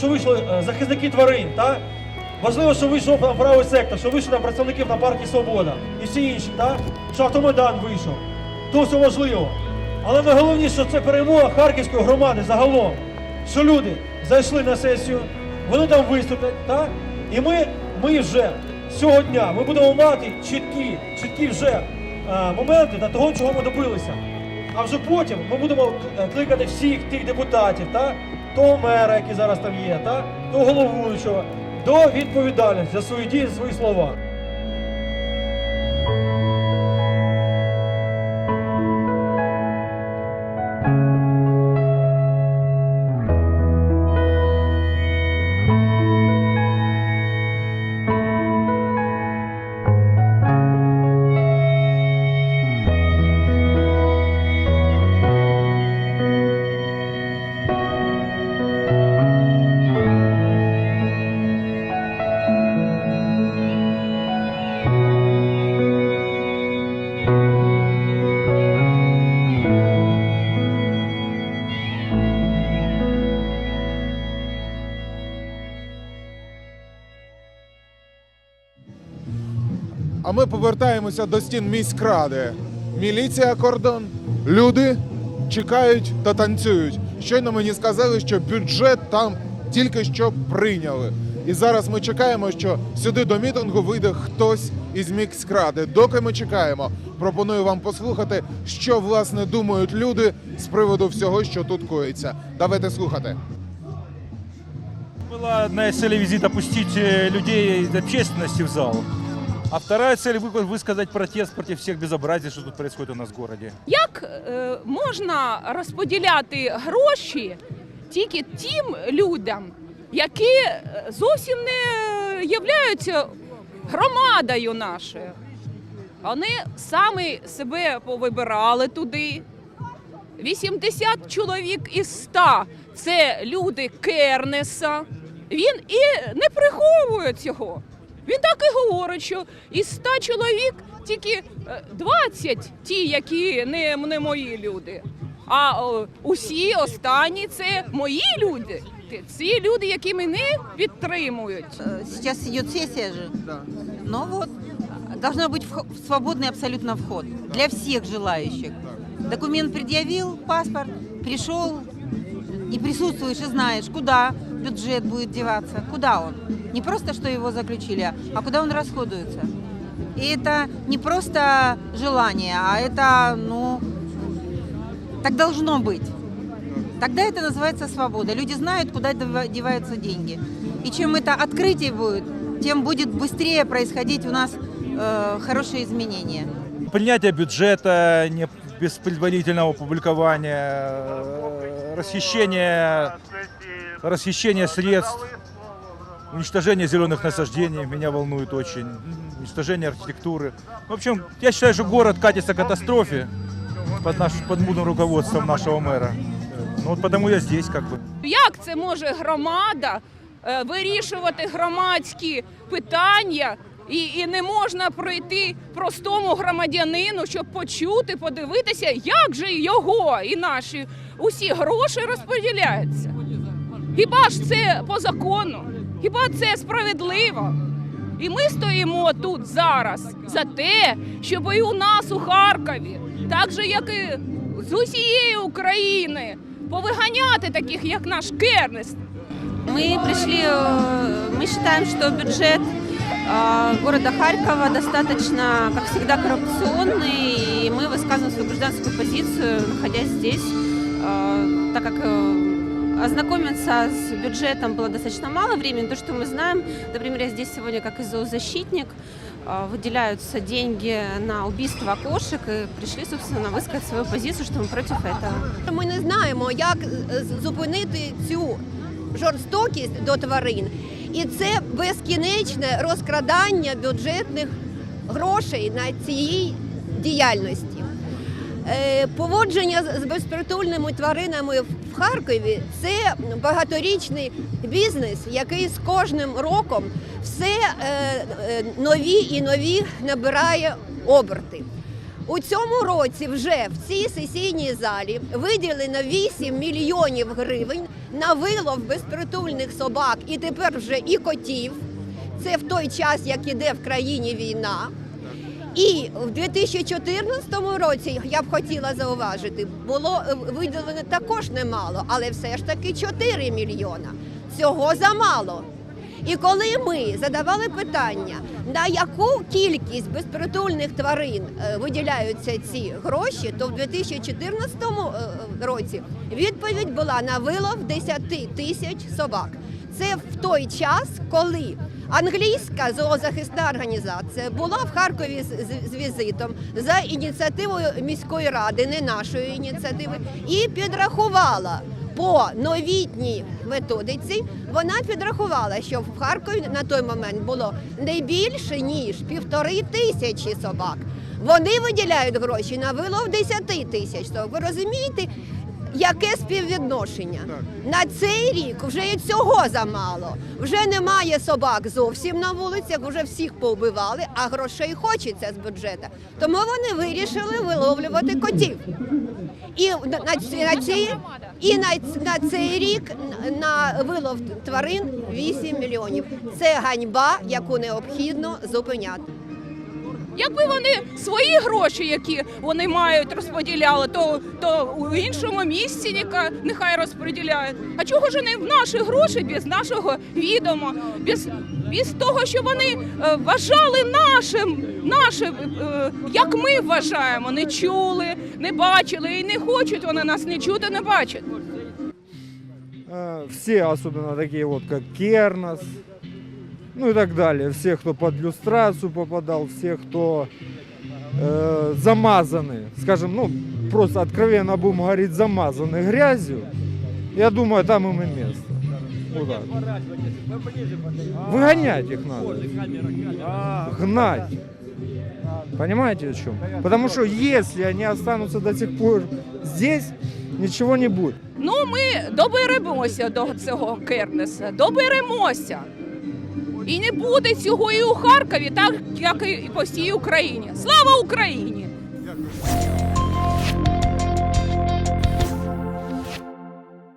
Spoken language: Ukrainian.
Що вийшли е, захисники тварин, та? Важливо, що вийшов там правий сектор, що вийшли там представників на партії Свобода і всі інші, та? що автомайдан вийшов. То все важливо. Але найголовніше, що це перемога Харківської громади загалом. Що люди зайшли на сесію, вони там виступлять, та? і ми, ми вже дня ми будемо мати чіткі, чіткі вже е, моменти до того, чого ми добилися. А вже потім ми будемо е, кликати всіх тих депутатів, та? Того мера, який зараз там є, та? того головуючого, до відповідальності за свої дії, за свої слова. А ми повертаємося до стін міськради. Міліція кордон, люди чекають та танцюють. Щойно мені сказали, що бюджет там тільки що прийняли. І зараз ми чекаємо, що сюди до мітингу вийде хтось із міськради. Доки ми чекаємо, пропоную вам послухати, що власне думають люди з приводу всього, що тут коїться. Давайте слухати. Была одна из целей визита пустить э, людей общественности в зал. А вторая цель вы- высказать протест против всех безобразий, что тут происходит у нас в городе. Як е, можна розподіляти гроші тільки тим людям, які е, зовсім не являються громадою нашою? Вони самі себе повибирали туди. 80 чоловік із 100 – це люди Кернеса. Він і не приховує цього. Він так і говорить, що із 100 чоловік тільки е, 20 ті, які не, не мої люди. А о, усі останні це мої люди. Ці люди, які мене підтримують. Э, Сейчас идет сессия же. Ну вот, должно быть вх- свободный абсолютно вход для всех желающих. Документ предъявил, паспорт, пришел и присутствуешь, и знаешь, куда бюджет будет деваться, куда он. Не просто, что его заключили, а куда он расходуется. И это не просто желание, а это, ну, так должно быть. Тогда это называется свобода. Люди знают, куда дева- деваются деньги. И чем это открытие будет, тем будет быстрее происходить у нас э, хорошие изменения. Принятие бюджета не без предварительного публикования, э, расхищение, расхищение средств, уничтожение зеленых насаждений меня волнует очень, уничтожение архитектуры. В общем, я считаю, что город катится к катастрофе под, наш, под мудрым руководством нашего мэра. Ну вот потому я здесь как бы. Як це може громада е, вирішувати громадські питання? І, і не можна пройти простому громадянину, щоб почути, подивитися, як же його і наші усі гроші розподіляються. Хіба ж це по закону? Хіба це справедливо? І ми стоїмо тут зараз за те, щоб і у нас у Харкові, так же як і з усієї України, повиганяти таких, як наш Кернес, Мы пришли, э, мы считаем, что бюджет э, города Харькова достаточно, как всегда, коррупционный, и мы высказываем свою гражданскую позицию, находясь здесь, э, так как э, ознакомиться с бюджетом было достаточно мало времени. То, что мы знаем, например, я здесь сегодня как и зоозащитник, э, выделяются деньги на убийство кошек, и пришли, собственно, высказать свою позицию, что мы против этого. Ми не знаємо, як е, з- зупинити цю жорстокість до тварин. І це безкінечне розкрадання бюджетних грошей на цій діяльності. Е, Поводження з- безпритульними тваринами в Харкові це багаторічний бізнес, який з кожним роком все е, е, нові і нові набирає оберти. У цьому році вже в цій сесійній залі виділено 8 мільйонів гривень на вилов безпритульних собак і тепер вже і котів. Це в той час, як іде в країні війна. І в 2014 році я б хотіла зауважити, було е, виділено також немало, але все ж таки 4 мільйона. Цього замало. І коли ми задавали питання, на яку кількість безпритульних тварин е, виділяються ці гроші, то в 2014 е, році відповідь була на вилов 10 тисяч собак. Це в той час, коли англійська зоозахисна організація була в Харкові з, з- візитом за ініціативою міської ради, не нашої ініціативи, і підрахувала по новітній методиці. Вона підрахувала, що в Харкові на той момент було не більше ніж півтори тисячі собак. Вони виділяють гроші на вилов 10 тисяч собак. Ви розумієте, яке співвідношення? На цей рік вже і цього замало. Вже немає собак зовсім на вулицях, вже всіх повбивали, а грошей хочеться з бюджету. Тому вони вирішили виловлювати котів. І на, на, ці, і на, на цей рік на вилов тварин 8 мільйонів. Це ганьба, яку необхідно зупиняти. Якби вони свої гроші, які вони мають, розподіляли, то, то у іншому місці нехай, нехай розподіляють. А чого ж вони в наші гроші без нашого відома, без, без того, що вони е, вважали нашим, нашим, е, як ми вважаємо, не чули, не бачили і не хочуть вони нас не чути, не бачити. Э, Все, особенно такие вот, как Кернос, ну и так далее. Все, кто под люстрацию попадал, все, кто э, замазаны, скажем, ну, просто откровенно будем говорить, замазаны грязью, я думаю, там им и место. Вот так. Выгонять их надо. Гнать. Понимаете о чем? Потому что если они останутся до сих пор здесь, ничего не будет. Ну, ми доберемося до цього Кернеса, доберемося. І не буде цього і у Харкові, так як і по всій Україні. Слава Україні!